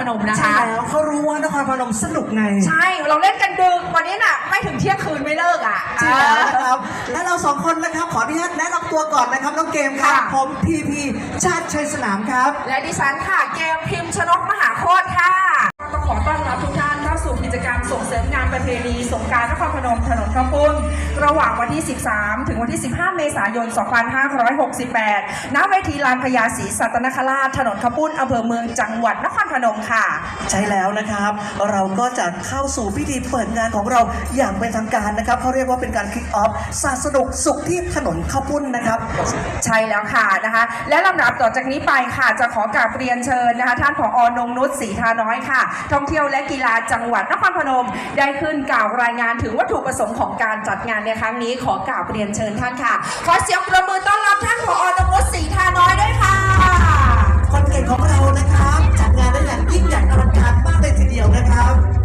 พนมนะใช่คะ แล้วเขารู้ว่านครพนมสนุกไง ใช่ เราเล่นกันดึกวันนี้น่ะ ไม่ถึงเที่ยงคืนไม่เลิกอะใช่แล้วครับ และเราสองคนนะครับ ขออนุญาตแนะนำตัวก่อนนะครับน้องเกมครับ ค่ะ ผมพีพีชาติชัยสนามครับ และดิฉันค่ะ เกมพิมพ์ชนกมหาโคตรค่ะ ระหว่างวันที่ 13 ถึงวันที่ 15 เมษายน 2568 ณ เวทีลานพญาศรีสัตนคราช ถนนข้าวปุ้นอำเภอเมืองจังหวัดนครพนมค่ะ ใช่แล้วนะครับ เราก็จะเข้าสู่พิธีเปิดงานของเราอย่างเป็นทางการนะครับเขาเรียกว่าเป็นการคิกออฟสาสนุกสุขที่ถนนข้าวปุ้นนะครับ ใช่แล้วค่ะนะคะ และลำดับต่อจากนี้ไปค่ะ จะขอกราบเรียนเชิญนะคะ ท่านผออนงนุชศรีทาน้อยค่ะ ท่องเที่ยวและกีฬาจังหวัดนครพนม ได้ขึ้นกล่าวรายงานถึงวัตถุประสงค์ของการจัดงานในครั้งนี้ขอกราบเรียนเชิญท่านค่ะ ขอเสียงประมือต้อนรับท่านผออนงนุชศรีทาน้อยด้วยค่ะ คนเก่งของเรานะครับจัดงานได้อย่างยิ่งใหญ่อลังการมากเลยทีเดียวนะครับ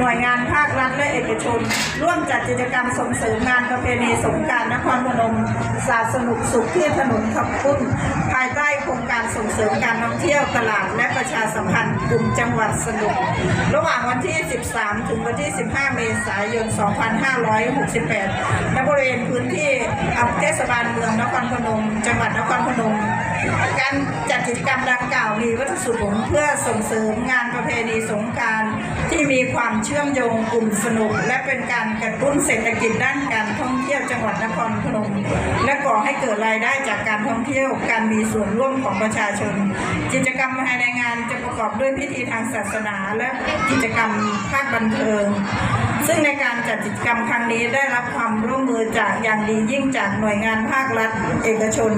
หน่วยงานภาครัฐและเอกชน ร่วมจัดกิจกรรมส่งเสริมงานประเพณีสงการนครพนมศาสตร์สนุกสุขที่ถนนขับปุ้นภายใต้โครงการส่งเสริมการท่องเที่ยวตลาดและประชาสัมพันธ์กลุ่มจังหวัดสนุก ระหว่างวันที่ 13 ถึงวันที่ 15 เมษายน 2568ณบริเวณพื้นที่อำเภอเทศบาลเมืองนครพนม จังหวัดนครพนม การจัดกิจกรรมดังกล่าวมีวัตถุประสงค์เพื่อส่งเสริมงานประเพณีสงการที่มีความเชื่อมโยงกลุ่มสนุก และเป็นการกระตุ้นเศรษฐกิจด้านการท่องเที่ยวจังหวัดนครพนม และก่อให้เกิดรายได้จากการท่องเที่ยวการมีส่วนร่วมของประชาชน กิจกรรมภายในงานจะประกอบด้วยพิธีทางศาสนาและกิจกรรมภาคบันเทิง ซึ่งในการจัดกิจกรรมครั้งนี้ได้รับความร่วมมือจากอย่างดียิ่งจากหน่วยงานภาครัฐ เอกชน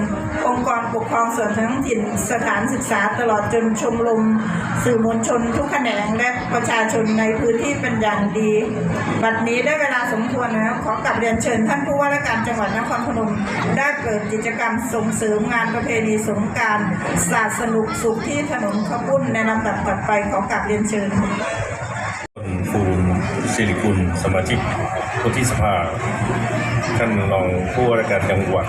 องค์กรปกครองส่วนท้องถิ่นสถานศึกษาตลอดจนชมรมสื่อมวลชนทุกแขนงและประชาชนในพื้นที่เป็นอย่างดีบัดนี้ได้เวลาสมควรแล้วขอกลับเรียนเชิญท่านผู้ว่าราชการจังหวัดนครพนมได้เปิดกิจกรรมส่งเสริมงานประเพณีสงการศาสตร์สนุกสุขที่ถนนข้าวปุ้นในลำดับต่อไปขอกลับเรียนเชิญ สิริกุลสมาชิกวุฒิสภา ท่านรองผู้ว่าราชการจังหวัด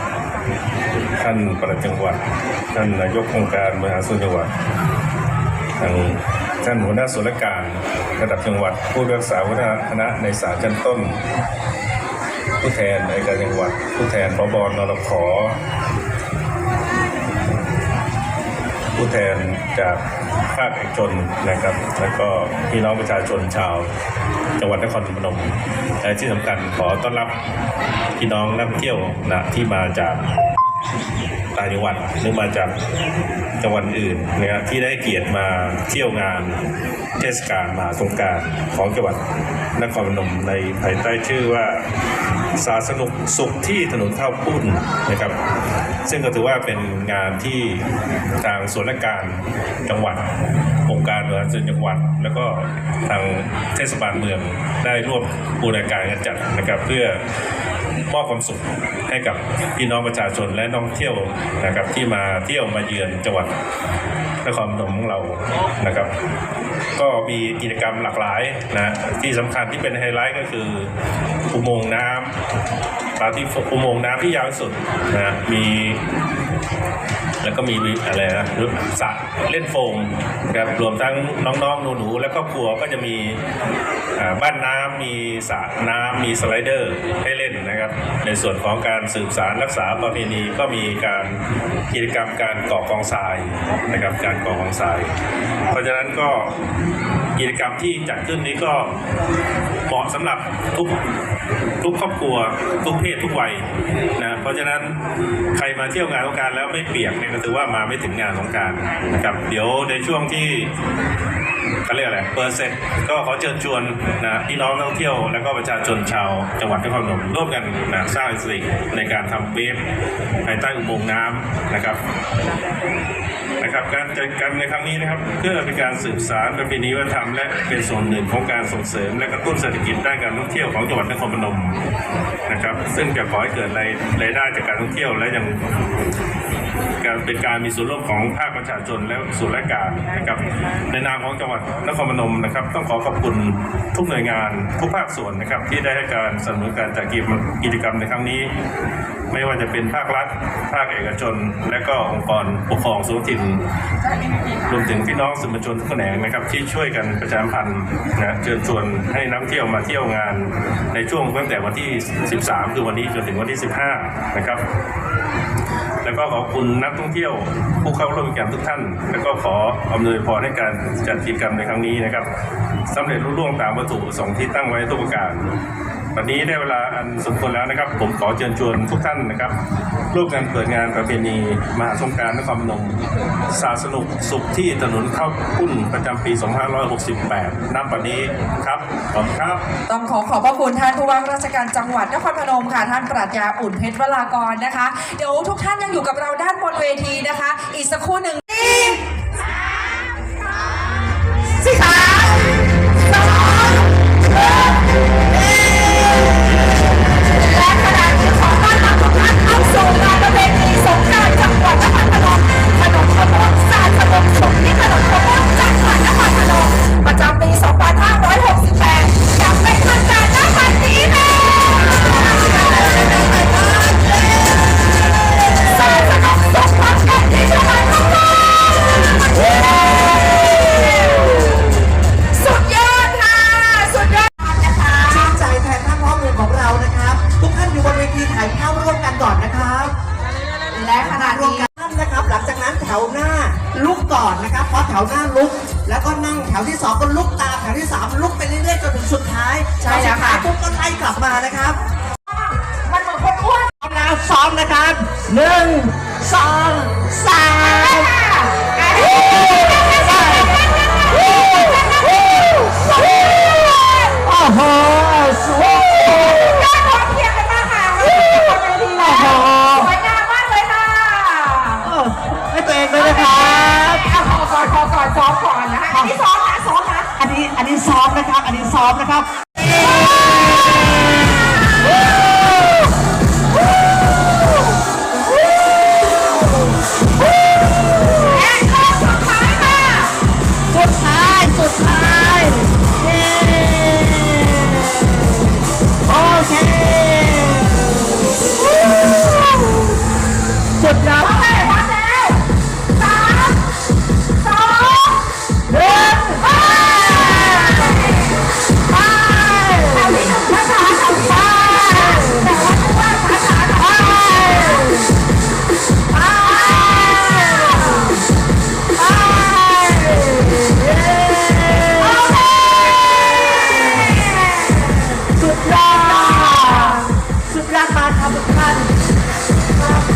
ท่านปลัดจังหวัด ท่านนายกองค์การบริหารส่วนจังหวัดทางท่านหัวหน้าส่วนราชการระดับจังหวัด ผู้รักษาวัฒนคณะในศาลชั้นต้น ผู้แทนในการจังหวัด ผู้แทนพบนรขผู้แทนจาก ภาคเอกชนนะครับ แล้วก็พี่น้องประชาชนชาว จังหวัดนครพนมและที่สำคัญขอต้อนรับพี่น้องนักเที่ยวนะที่มาจากต่างจังหวัดหรือมาจาก จังหวัดอื่นนะครับที่ได้เกียรติมาเที่ยวงานเทศกาลมหาสงการของจังหวัดนครพนมในภายใต้ชื่อว่าสาสนุกสุขที่ถนนข้าปุ้นนะครับ ซึ่งก็ถือว่าเป็นงานที่ทางส่วนราชการจังหวัดองค์การบริหารส่วนจังหวัด แล้วก็ทางเทศบาลเมืองได้ร่วมบูรณาการกันจัดนะครับเพื่อ มอบความสุขให้กับพี่น้องประชาชนและน้องเที่ยวนะครับที่มาเที่ยวมาเยือนจังหวัดนครพนมของเรานะครับ ก็มีกิจกรรมหลากหลายนะที่สำคัญที่เป็นไฮไลท์ก็คืออุโมงค์น้ำปาที่อุโมงค์น้ำที่ยาวที่สุดนะมี แล้วก็มีอะไรนะสระเล่นโฟมครับรวมทั้งน้องๆหนูๆและครอบครัวก็จะมีบ้านน้ำมีสระน้ำมีสไลเดอร์ให้เล่นนะครับ ในส่วนของการสืบสารรักษาประเพณีก็มีการกิจกรรมการก่อกองทรายนะครับการก่อกองทราย เพราะฉะนั้นก็กิจกรรมที่จัดขึ้นนี้ก็เหมาะสำหรับทุกทุกครอบครัว ทุกเพศทุกวัยนะเพราะฉะนั้นใครมาเที่ยวงานสงการแล้วไม่เปียกเนี่ยก็ถือว่ามาไม่ถึงงานสงการนะครับเดี๋ยวในช่วงที่เขาเรียกอะไรเปิดเสร็จก็ขอเชิญชวนนะพี่น้องนักท่องเที่ยว แล้วก็ประชาชนชาวจังหวัดนครพนมร่วมกันนะสร้างสิริในการทำเวฟภายใต้อุโมงค์น้ำนะครับนะครับการจัดการในครั้งนี้นะครับ เพื่อเป็นการสืบสานประเพณีวัฒนธรรมและเป็นส่วนหนึ่งของการส่งเสริม และกระตุ้นเศรษฐกิจด้านการท่องเที่ยวของจังหวัดนครพนมนะครับ ซึ่งจะขอให้เกิดรายรายได้จากการท่องเที่ยวและยัง การเป็นการมีส่วนร่วมของภาคประชาชนและส่วนราชการนะครับ ในนามของจังหวัดนครพนมนะครับ ต้องขอขอบคุณทุกหน่วยงานทุกภาคส่วนนะครับ ที่ได้ให้การสนับสนุนการจัดกิจกรรมในครั้งนี้ ไม่ว่าจะเป็นภาครัฐ ภาคเอกชน และก็องค์กรปกครองส่วนถิ่นรวมถึงพี่น้องสื่อมวลชนทุกแขนงนะครับ ที่ช่วยกันประชาสัมพันธ์นะเชิญชวนให้นักเที่ยวมาเที่ยวงาน ในช่วงตั้งแต่วันที่ 13 คือวันนี้จนถึงวันที่ 15 นะครับ แล้วก็ขอบคุณนักท่องเที่ยวผู้เข้าร่วมกิจกรรมทุกท่าน แล้วก็ขออำนวยพรให้การจัดกิจกรรมในครั้งนี้นะครับสำเร็จรุ่ล่วงตามวัตถุประสงค์ที่ตั้งไว้ทุกประการวันนี้ได้เวลาอันสมควรแล้วนะครับ ผมขอเชิญชวนทุกท่านนะครับร่วมกันเปิดงานประเพณีมหาสงการนครพนมสาสนุกสุขที่ถนนข้าวปุ้นประจำปี 2568นับวันนี้ครับขอบคุณครับ ต้องขอขอบพระคุณท่านผู้ว่าราชการจังหวัดนครพนมค่ะ ท่านปรัชญาอุ่นเพชรวรากรนะคะ เดี๋ยวทุกท่านยังอยู่กับเราด้านบนเวทีนะคะ อีกสักครู่หนึ่ง มานะครับ มันเหมือนคนอ้วนพร้อมแล้วซ้อมนะครับหนึ่งสองสามโอ้โหสวยพร้อมเพรียงกันมากค่ะเราจะเป็นคนเวทีแล้วสวยงามมากเลยค่ะเออให้ตัวเองด้วยนะครับเอาขอก่อนขอก่อนซ้อมก่อนนะคะอันนี้ซ้อมนะซ้อมนะ อันนี้อันนี้ซ้อมนะครับ อันนี้ซ้อมนะครับ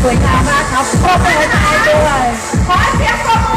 วยงามมากครับโคตรหัวใจด้วยขอเสียงปรบมือ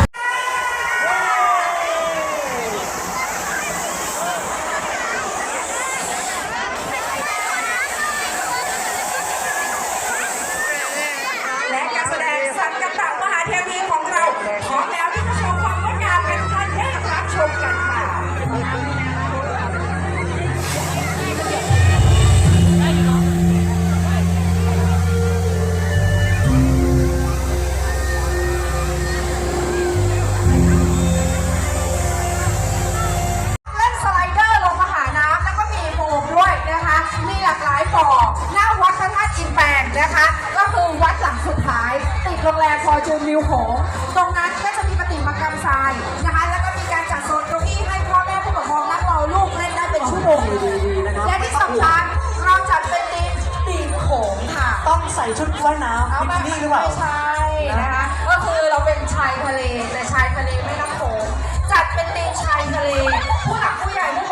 ใส่ชุดว่ายน้ำบิกินี่หรือเปล่า ไม่ใช่นะคะ ก็คือเราเป็นชายทะเลแต่ชายทะเลไม่น้ำโขงจัดเป็นธีมชายทะเล ผู้หลักผู้ใหญ่ผู้